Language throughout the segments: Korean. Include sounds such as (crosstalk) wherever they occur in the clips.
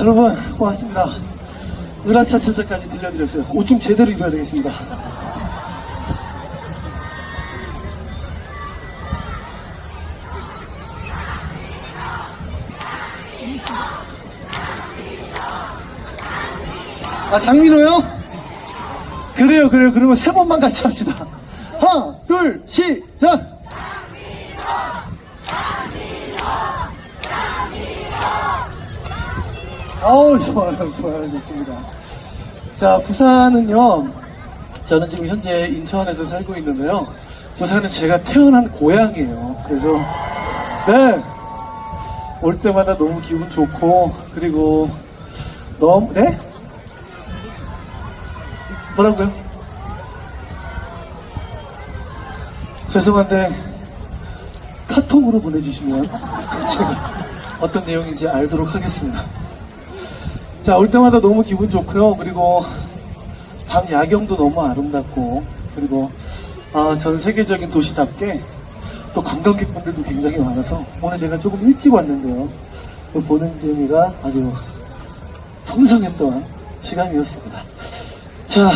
여러분 고맙습니다. 으라차 차차까지 들려드렸어요. 옷 좀 제대로 입어야 되겠습니다. 아 장민호요? 그래요 그래요 그러면 세 번만 같이 합시다. 하나 둘 시작. 아우 좋아요 좋아요. 좋습니다. 자 부산은요 저는 지금 현재 인천에서 살고 있는데요. 부산은 제가 태어난 고향이에요. 그래서 네 올 때마다 너무 기분 좋고 그리고 너무 네? 뭐라고요? 죄송한데 카톡으로 보내주시면 제가 어떤 내용인지 알도록 하겠습니다. 자, 올 때마다 너무 기분 좋고요. 그리고 밤 야경도 너무 아름답고, 그리고 아, 전 세계적인 도시답게 또 관광객분들도 굉장히 많아서 오늘 제가 조금 일찍 왔는데요. 그 보는 재미가 아주 풍성했던 시간이었습니다. 자,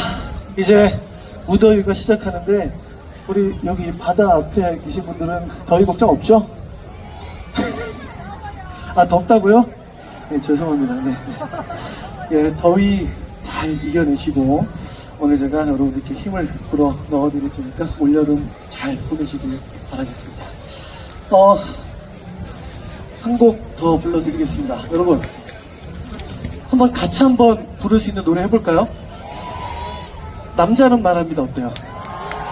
이제 무더위가 시작하는데 우리 여기 바다 앞에 계신 분들은 더위 걱정 없죠? (laughs) 아 덥다고요? 네, 죄송합니다. 네. 예, 더위 잘 이겨내시고 오늘 제가 여러분들께 힘을 불어 넣어드릴 테니까 올여름 잘 보내시길 바라겠습니다. 어, 한 곡 더 불러드리겠습니다. 여러분 한번 같이 한번 부를 수 있는 노래 해볼까요? 남자는 말합니다. 어때요?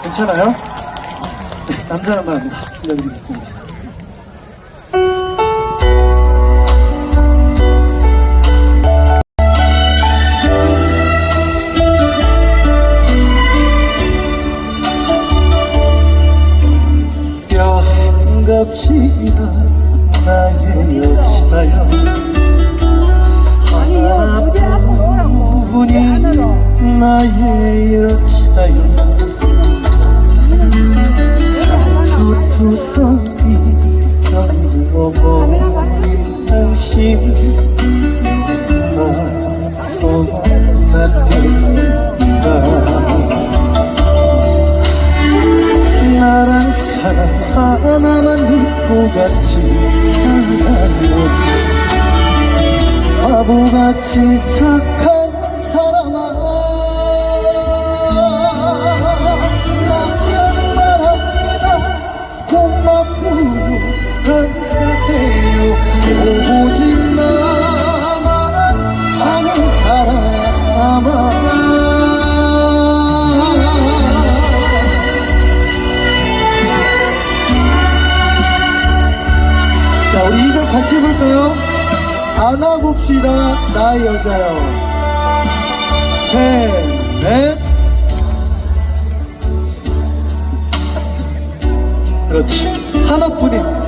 괜찮아요? 네, 남자는 말합니다. 들려드리겠습니다. 반갑시다 나의 여자여 하나뿐이 나의 여자여 상처투성이 겪어버린 당신 하나만 믿고 같이 살아요 바보같이 착한 해볼까요? 안아봅시다, 나의 여자여. 셋, 넷. 그렇지. 하나뿐인.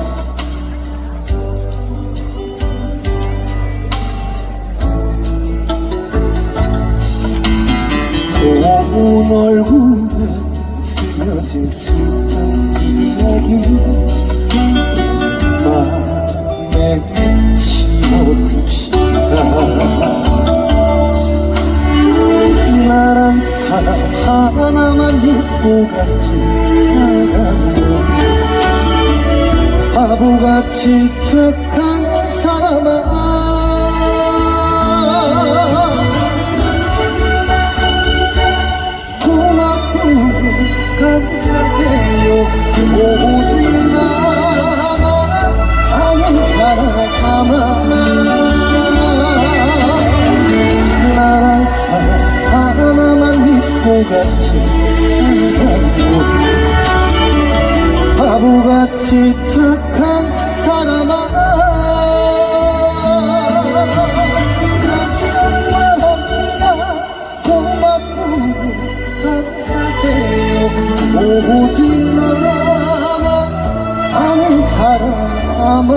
고운 얼굴에 스며진 슬픈 이야기. 나란 사람 하나만 믿고 같이 살아요 바보같이 착한 사람아 바보같이 착한 사람아. 같이 말합니다. 고맙고 감사해요. 오직 나만 아는 사람아